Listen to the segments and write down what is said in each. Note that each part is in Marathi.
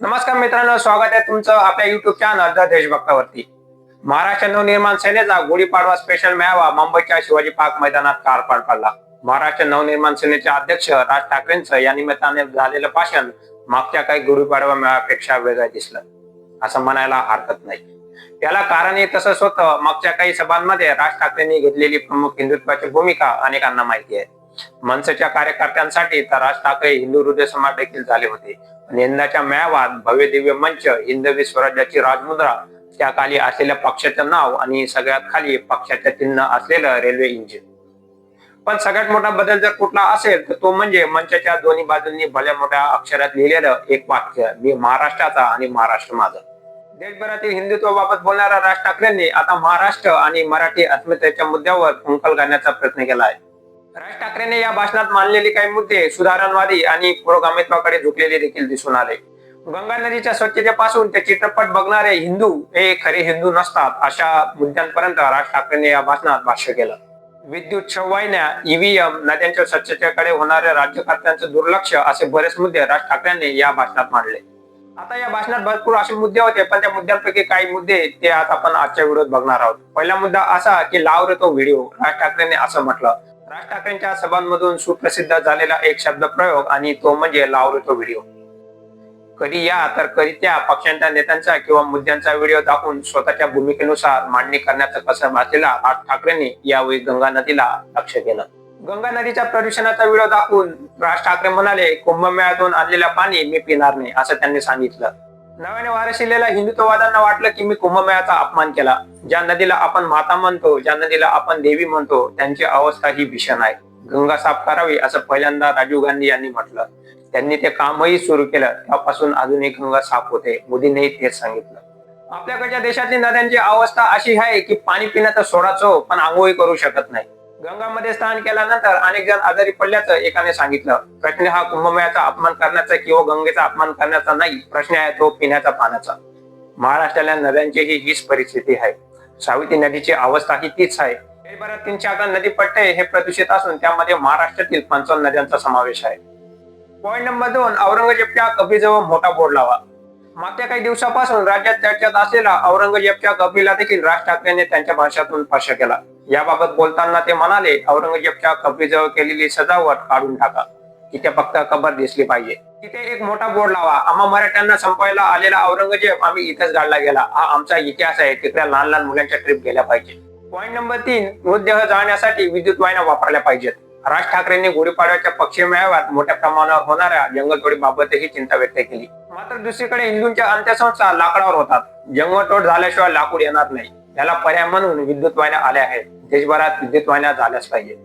नमस्कार मित्रांनो स्वागत आहे तुमचं आपल्या युट्यूब चॅनल द देशभक्तावरती. महाराष्ट्र नवनिर्माण सेनेचा गुढीपाडवा स्पेशल मेळावा मुंबईच्या शिवाजी पार्क मैदानात पार पार पडला. महाराष्ट्र नवनिर्माण सेनेचे अध्यक्ष राज ठाकरेंचं या निमित्ताने झालेलं भाषण मागच्या काही गुढीपाडवा मेळाव्यापेक्षा वेगळं दिसलं. असं म्हणायला हरकत नाही. याला कारणही तसंच होतं मागच्या काही सभांमध्ये राज ठाकरेंनी घेतलेली प्रमुख हिंदुत्वाची भूमिका अनेकांना माहिती आहे. मनसेच्या कार्यकर्त्यांसाठी तर राज ठाकरे हिंदू हृदय समाज देखील झाले होते. आणि यंदाच्या मेळाव्यात भव्य दिव्य मंच हिंदवी स्वराज्याची राजमुद्रा त्या खाली असलेल्या पक्षाचं नाव आणि सगळ्यात खाली पक्षाच्या चिन्ह असलेलं रेल्वे इंजिन. पण सगळ्यात मोठा बदल जर कुठला असेल तर तो म्हणजे मंचाच्या दोन्ही बाजूंनी भल्या मोठ्या अक्षरात लिहिलेलं एक वाक्य मी महाराष्ट्राचा आणि महाराष्ट्र माझा. देशभरातील हिंदुत्वाबाबत बोलणाऱ्या राज ठाकरेंनी आता महाराष्ट्र आणि मराठी अस्मितेच्या मुद्द्यावर फुंकल घालण्याचा प्रयत्न केला आहे. राज ठाकरेने या भाषणात मांडलेले काही मुद्दे सुधारणवादी आणि पुरोगामित्वाकडे झुकलेले देखील दिसून आले. गंगा नदीच्या स्वच्छतेपासून ते चित्रपट बघणारे हिंदू हे खरे हिंदू नसतात अशा मुद्द्यांपर्यंत राज ठाकरेंनी या भाषणात भाष्य केलं. विद्युत शववाहिन्या ईव्हीएम नद्यांच्या स्वच्छतेकडे होणाऱ्या राज्यकर्त्यांचं दुर्लक्ष असे बरेच मुद्दे राज ठाकरेंनी या भाषणात मांडले. आता या भाषणात भरपूर असे मुद्दे होते पण त्या मुद्द्यांपैकी काही मुद्दे ते आज आपण आजच्या व्हिडिओत बघणार आहोत. पहिला मुद्दा असा की लाव रे तो व्हिडिओ राज ठाकरेंनी असं म्हटलं. राज ठाकरेंच्या सभांमधून सुप्रसिद्ध झालेला एक शब्द प्रयोग आणि तो म्हणजे लावलो तो व्हिडिओ. कधी या तर कधी त्या पक्षांच्या नेत्यांचा किंवा मुद्द्यांचा व्हिडिओ दाखवून स्वतःच्या भूमिकेनुसार मांडणी करण्याचा कसर भासलेला राज ठाकरेंनी यावेळी गंगा नदीला लक्ष केलं. गंगा नदीच्या प्रदूषणाचा व्हिडिओ दाखवून राज ठाकरे म्हणाले कुंभमेळ्यातून आणलेलं पाणी मी पिणार नाही असं त्यांनी सांगितलं. नव्याने वारशिलेल्या हिंदुत्ववाद्यांना वाटलं की मी कुंभमेळाचा अपमान केला. ज्या नदीला आपण माता म्हणतो ज्या नदीला आपण देवी म्हणतो त्यांची अवस्था ही भीषण आहे. गंगा साफ करावी असं पहिल्यांदा राजीव गांधी यांनी म्हटलं. त्यांनी ते कामही सुरू केलं. त्यापासून अजूनही गंगा साफ होते मोदींनीही तेच सांगितलं. आपल्याकडच्या देशातली नद्यांची अवस्था अशी आहे की पाणी पिण्याचा सोडाचो पण आंघोळी करू शकत नाही. गंगामध्ये स्नान केल्यानंतर अनेक जण आजारी पडल्याचं एकाने सांगितलं. प्रश्न हा कुंभमेळ्याचा अपमान करण्याचा किंवा गंगेचा अपमान करण्याचा नाही प्रश्न आहे तो पिण्याचा पाण्याचा. महाराष्ट्राला नद्यांचीही हीच परिस्थिती आहे. सावित्री नदीची अवस्था ही तीच आहे. देशभरात तीनशे अकरा नदी पट्टे हे प्रदूषित असून त्यामध्ये महाराष्ट्रातील पंचावन्न नद्यांचा समावेश आहे. पॉईंट नंबर दोन औरंगजेबच्या कबीजवळ मोठा बोर्ड लावा. मागच्या काही दिवसापासून राज्यात चर्चेत असलेला औरंगजेबच्या कबीला देखील राज ठाकरेंनी त्यांच्या भाषातून स्पर्श केला. याबाबत बोलताना ते म्हणाले औरंगजेबच्या कबरीजवळ केलेली सजावट काढून टाका. तिथे फक्त कबर दिसली पाहिजे. तिथे एक मोठा बोर्ड लावा. आम्हा मराठ्यांना संपवायला आलेला औरंगजेब आम्ही इथेच गाडला गेला. हा आमचा इतिहास आहे. तिथल्या लहान लहान मुलांच्या ट्रिप गेल्या पाहिजे. पॉईंट नंबर तीन मृतदेह जाळण्यासाठी विद्युत वाहिन्या वापरल्या पाहिजेत. राज ठाकरेंनी गुढीपाडव्याच्या पश्चिम मेळाव्यात मोठ्या प्रमाणावर होणाऱ्या जंगलतोडीबाबतही चिंता व्यक्त केली. मात्र दुसरीकडे हिंदूंच्या अंत्यसंस्था लाकडावर होतात. जंगलतोड झाल्याशिवाय लाकूड येणार नाही. याला पर्याय म्हणून विद्युत वाहिन्या आल्या आहेत. देशभरात विद्युत वाहिन्या झाल्याच पाहिजे.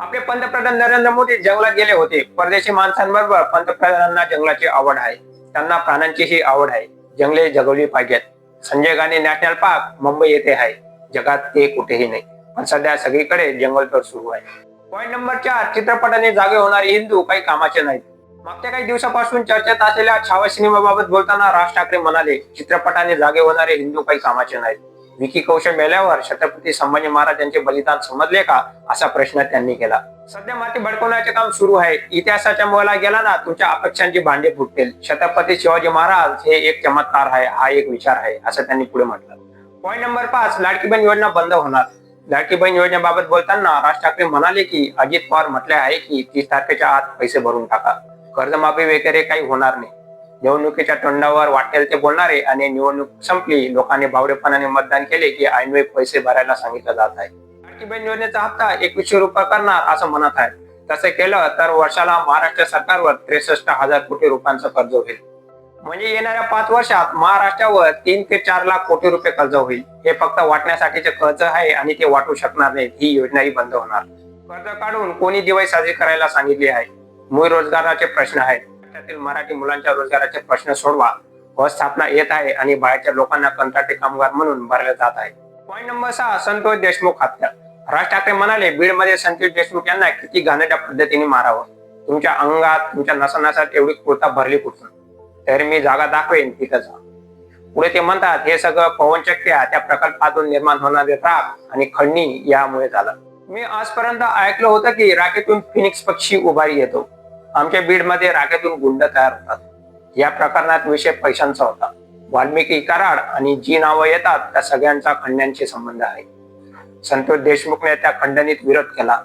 आपले पंतप्रधान नरेंद्र मोदी जंगलात गेले होते. परदेशी माणसांबरोबर पंतप्रधानांना जंगलाची आवड आहे. त्यांना प्राण्यांचीही आवड आहे. जंगले जगवली पाहिजेत. संजय गांधी नॅशनल पार्क मुंबई येथे आहे. जगात ते कुठेही नाही. पण सध्या सगळीकडे जंगलतोड सुरू आहे. पॉईंट नंबर चार चित्रपटाने जागे होणारे हिंदू काही कामाचे नाहीत. मागच्या काही दिवसापासून चर्चेत असलेल्या छावा सिनेमाबाबत बोलताना राज ठाकरे म्हणाले चित्रपटाने जागे होणारे हिंदू काही कामाचे नाहीत. विकी कौशल मेल्यावर छत्रपती संभाजी महाराज यांचे बलिदान समजले का असा प्रश्न त्यांनी केला. सध्या माती भडकवण्याचे काम सुरू आहे. इतिहासाच्या मुलाला गेला ना तुमच्या अपेक्षांची भांडे फुटतील. छत्रपती शिवाजी महाराज हे एक चमत्कार आहे हा एक विचार आहे असं त्यांनी पुढे म्हटलं. पॉईंट नंबर पाच लाडकी बहीण योजना बंद होणार. लाडकी बहीण योजनेबाबत बोलताना राज ठाकरे म्हणाले की अजित पवार म्हटले आहे की तीस तारखेच्या आत पैसे भरून टाका. कर्जमाफी वगैरे काही होणार नाही. निवडणुकीच्या तोंडावर वाटेल ते बोलणारे आणि निवडणूक संपली लोकांनी भावडेपणाने मतदान केले की ऐनवे पैसे भरायला सांगितलं जात आहे. लाडकी बहीण योजनेचा हप्ता एकवीसशे रुपये करणार असं म्हणत आहे तसे केलं तर वर्षाला महाराष्ट्र सरकारवर त्रेसष्ट हजार कोटी रुपयांचं कर्ज होईल. म्हणजे येणाऱ्या पाच वर्षात महाराष्ट्रावर तीन ते चार लाख कोटी रुपये कर्ज होईल. हे फक्त वाटण्यासाठीचे कर्ज आहे आणि ते वाटू शकणार नाहीत ही योजनाही बंद होणार. कर्ज काढून कोणी दिवाळी साजरी करायला सांगितली आहे? मूळ रोजगाराचे प्रश्न आहेत. राज्यातील मराठी मुलांच्या रोजगाराचे प्रश्न सोडवा. बस स्थापना येत आहे आणि बाहेरच्या लोकांना कंत्राटी कामगार म्हणून भरले जात आहे. पॉईंट नंबर सहा संतोष देशमुख हत्या. राज ठाकरे म्हणाले बीडमध्ये संतोष देशमुख यांना किती घाणेरड्या पद्धतीने मारावं? तुमच्या अंगात तुमच्या नसानसात एवढी कुर्ता भरली कुठून? तर मी जागा दाखवेन तिथं जा. पुढे ते म्हणतात हे सगळं पवनचक्क्या त्या प्रकल्पातून निर्माण होणारे राग आणि खंडणी यामुळे झालं. मी आजपर्यंत ऐकलं होतं की राखेतून फिनिक्स पक्षी उभारी येतो. आमच्या बीडमध्ये गुंड तयार होतात. या प्रकरणात विषय पैशांचा होता. वाल्मिकी कराड आणि जी नावं येतात त्या सगळ्यांचा खंड्यांशी संबंध आहे. संतोष देशमुखने त्या खंडणीत विरोध केला.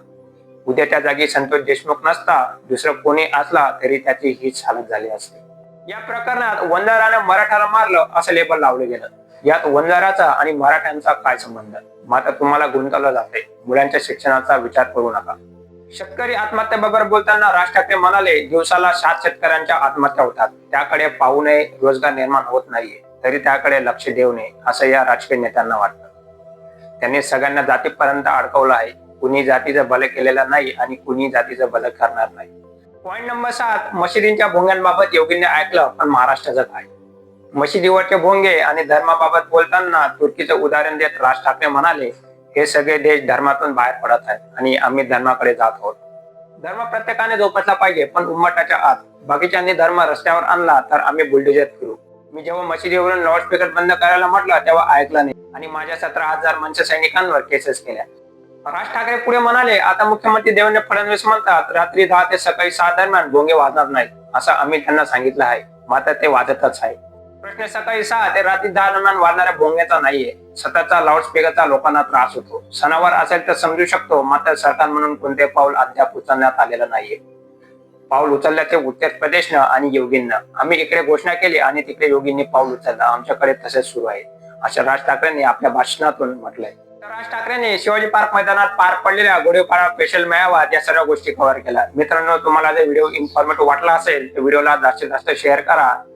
उद्या त्या जागी संतोष देशमुख नसता दुसरं कोणी असला तरी त्याची हीच हालत झाली असते. या प्रकरणात वंजाराने मराठाला मारलं असं लेबल लावलं गेलं. यात वंजाराचा आणि मराठ्यांचा काय संबंध? मात्र तुम्हाला गुंतवलं जाते मुलांच्या शिक्षणाचा विचार करू नका. शेतकरी आत्महत्याबाबत बोलताना राज ठाकरे म्हणाले दिवसाला सात शेतकऱ्यांच्या आत्महत्या होतात. त्याकडे पाहू नये रोजगार निर्माण होत नाहीये. तरी त्याकडे लक्ष देऊ नये असं या राजकीय नेत्यांना वाटतं. त्यांनी सगळ्यांना जातीपर्यंत अडकवलं आहे. कुणी जातीचं भलं केलेलं नाही आणि कुणी जातीचं भलं करणार नाही. पॉईंट नंबर सात मशिदींच्या भोंग्यांबाबत योगींनी ऐकलं पण महाराष्ट्राचं काय मशिदीवरचे भोंगे आणि धर्माबाबत बोलताना तुर्कीचं उदाहरण देत राज ठाकरे म्हणाले हे सगळे देश धर्मातून बाहेर पडत आहेत आणि आम्ही धर्माकडे जात आहोत. धर्म प्रत्येकाने जोपासला पाहिजे पण उम्मटाच्या आत. बाकीच्यांनी धर्म रस्त्यावर आणला तर आम्ही बुलडोजर फिरू. मी जेव्हा मशिदीवरून लाऊडस्पीकर बंद करायला म्हटलं तेव्हा ऐकलं नाही. आणि माझ्या सतरा हजार मंच सैनिकांवर केसेस केल्या. राज ठाकरे पुढे म्हणाले आता मुख्यमंत्री देवेंद्र फडणवीस म्हणतात रात्री दहा ते सकाळी सहा दरम्यान गोंगे वाजणार नाही असं आम्ही त्यांना सांगितलं आहे. मात्र ते वाजतच आहे. प्रश्न सकाळी सहा ते रात्री दहा दरम्यान वाढणाऱ्या भोंग्याचा नाहीये. सततचा लाऊडस्पीकरचा लोकांना त्रास होतो. सणावर असेल तर समजू शकतो मात्र सरकार म्हणून कोणते पाऊल अद्याप उचलण्यात आलेलं नाहीये. पाऊल उचलल्याचे उत्तर प्रदेशनं आणि योगींना. आम्ही इकडे घोषणा केली आणि तिकडे योगींनी पाऊल उचललं. आमच्याकडे तसेच सुरू आहे असं राज ठाकरेंनी आपल्या भाषणातून म्हटलंय. तर राज ठाकरेंनी शिवाजी पार्क मैदानात पार पडलेल्या गोडीपाडा स्पेशल मेळाव्यात या सर्व गोष्टी कव्हर केल्या. मित्रांनो तुम्हाला जर व्हिडिओ इन्फॉर्मेटिव्ह वाटला असेल तर व्हिडिओला जास्तीत जास्त शेअर करा.